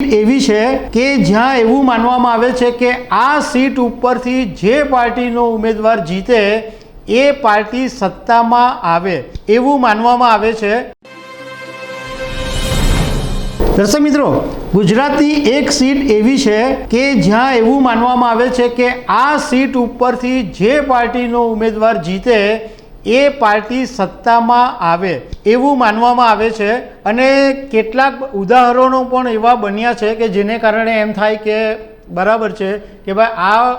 એવી છે કે જ્યાં એવું માનવામાં આવે છે કે આ સીટ ઉપરથી જે પાર્ટીનો ઉમેદવાર જીતે, એ પાર્ટી સત્તામાં આવે એવું માનવામાં આવે છે. દર્શક મિત્રો, ગુજરાતની એક સીટ એવી છે કે જ્યાં એવું માનવામાં આવે છે કે આ સીટ ઉપરથી જે પાર્ટીનો ઉમેદવાર જીતે એ પાર્ટી સત્તામાં આવે એવું માનવામાં આવે છે અને કેટલાક ઉદાહરણો પણ એવા બન્યા છે કે જેને કારણે એમ થાય કે બરાબર છે કે ભાઈ આ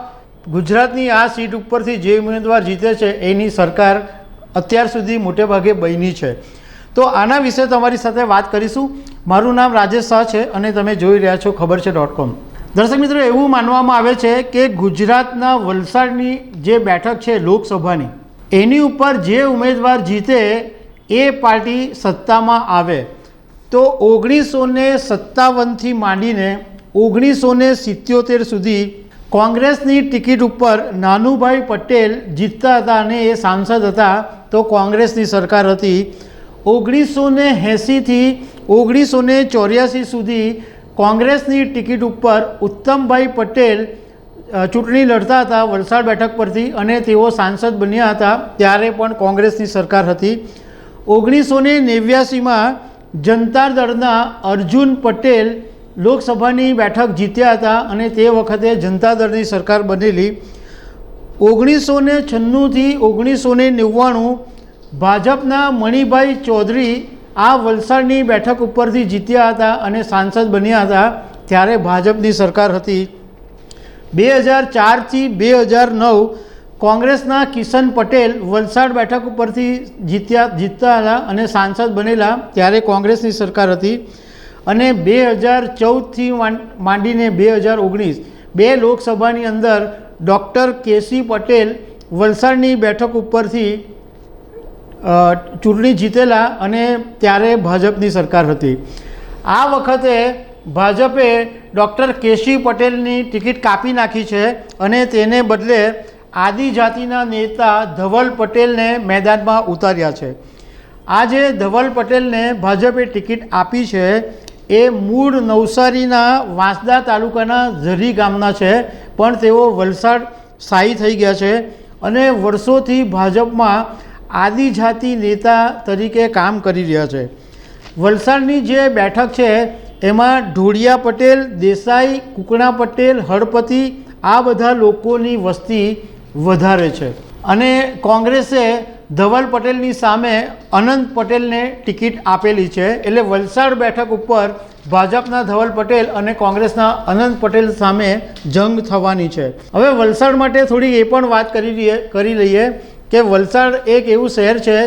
ગુજરાતની આ સીટ ઉપરથી જે ઉમેદવાર જીતે છે એની સરકાર અત્યાર સુધી મોટે ભાગે બની છે. તો આના વિશે તમારી સાથે વાત કરીશું. મારું નામ રાજેશ શાહ છે અને તમે જોઈ રહ્યા છો ખબર છે ડોટ કોમ. દર્શક મિત્રો, એવું માનવામાં આવે છે કે ગુજરાતના વલસાડની જે બેઠક છે લોકસભાની એની ઉપર જે ઉમેદવાર જીતે એ પાર્ટી સત્તામાં આવે. તો ઓગણીસો ને સત્તાવનથી માંડીને ઓગણીસો ને સિત્યોતેર સુધી કોંગ્રેસની ટિકિટ ઉપર નાનુભાઈ પટેલ જીતતા હતા અને એ સાંસદ હતા, તો કોંગ્રેસની સરકાર હતી. ઓગણીસો ને એંસીથી ઓગણીસો ને ચોર્યાસી સુધી કોંગ્રેસની ટિકિટ ઉપર ઉત્તમભાઈ પટેલ ચૂંટણી લડતા હતા, વલસાડ બેઠક પરથી અને તેઓ સાંસદ બન્યા હતા, ત્યારે પણ કોંગ્રેસની સરકાર હતી. ઓગણીસો ને નેવ્યાસીમાં જનતા દળના અર્જુન પટેલ લોકસભાની બેઠક જીત્યા હતા અને તે વખતે જનતા દળની સરકાર બનેલી. ઓગણીસો ને છન્નુંથી ઓગણીસો ને નવ્વાણું ભાજપના મણિભાઈ ચૌધરી આ વલસાડની બેઠક ઉપરથી જીત્યા હતા અને સાંસદ બન્યા હતા, ત્યારે ભાજપની સરકાર હતી. બે હજાર ચારથી બે હજાર નવ કોંગ્રેસના કિશન પટેલ વલસાડ બેઠક ઉપરથી જીત્યા જીતતા હતા અને સાંસદ બનેલા ત્યારે કોંગ્રેસની સરકાર હતી. અને બે હજાર ચૌદથી માંડીને બે હજાર ઓગણીસ બે લોકસભાની અંદર ડૉક્ટર કેસી પટેલ વલસાડની બેઠક ઉપરથી ચૂંટણી જીતેલા અને ત્યારે ભાજપની સરકાર હતી. આ વખતે ભાજપે ડૉક્ટર કેશી પટેલની ટિકિટ કાપી નાખી છે અને તેને બદલે આદિજાતિના નેતા ધવલ પટેલને મેદાનમાં ઉતાર્યા છે. આ જે ધવલ પટેલને ભાજપે ટિકિટ આપી છે એ મૂળ નવસારીના વાંસદા તાલુકાના ઝરી ગામના છે, પણ તેઓ વલસાડ સ્થાયી થઈ ગયા છે અને વર્ષોથી ભાજપમાં આદિજાતિ નેતા તરીકે કામ કરી રહ્યા છે. વલસાડની જે બેઠક છે એમાં ઢોળિયા પટેલ, દેસાઈ, કુકણા પટેલ, હળપતિ આ બધા લોકોની વસ્તી વધારે છે. અને કોંગ્રેસે ધવલ પટેલની સામે અનંત પટેલને ટિકિટ આપેલી છે. એટલે વલસાડ બેઠક ઉપર ભાજપના ધવલ પટેલ અને કોંગ્રેસના અનંત પટેલ સામે જંગ થવાની છે. હવે વલસાડ માટે થોડી એ પણ વાત કરી લઈએ કરી લઈએ કે વલસાડ એક એવું શહેર છે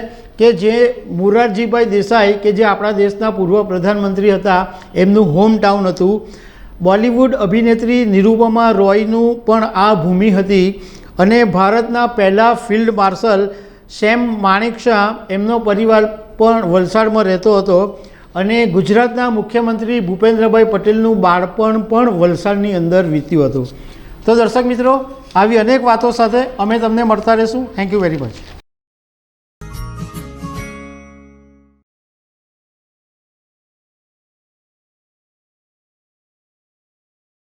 કે જે મોરારજીભાઈ દેસાઈ, કે જે આપણા દેશના પૂર્વ પ્રધાનમંત્રી હતા, એમનું હોમ ટાઉન હતું. બોલિવૂડ અભિનેત્રી નિરૂપમા રોયનું પણ આ ભૂમિ હતી અને ભારતના પહેલાં ફિલ્ડ માર્શલ સેમ માણેકશા એમનો પરિવાર પણ વલસાડમાં રહેતો હતો અને ગુજરાતના મુખ્યમંત્રી ભૂપેન્દ્રભાઈ પટેલનું બાળપણ પણ વલસાડની અંદર વીત્યું હતું. તો દર્શક મિત્રો, આવી અનેક વાતો સાથે અમે તમને મળતા રહીશું. Thank you very much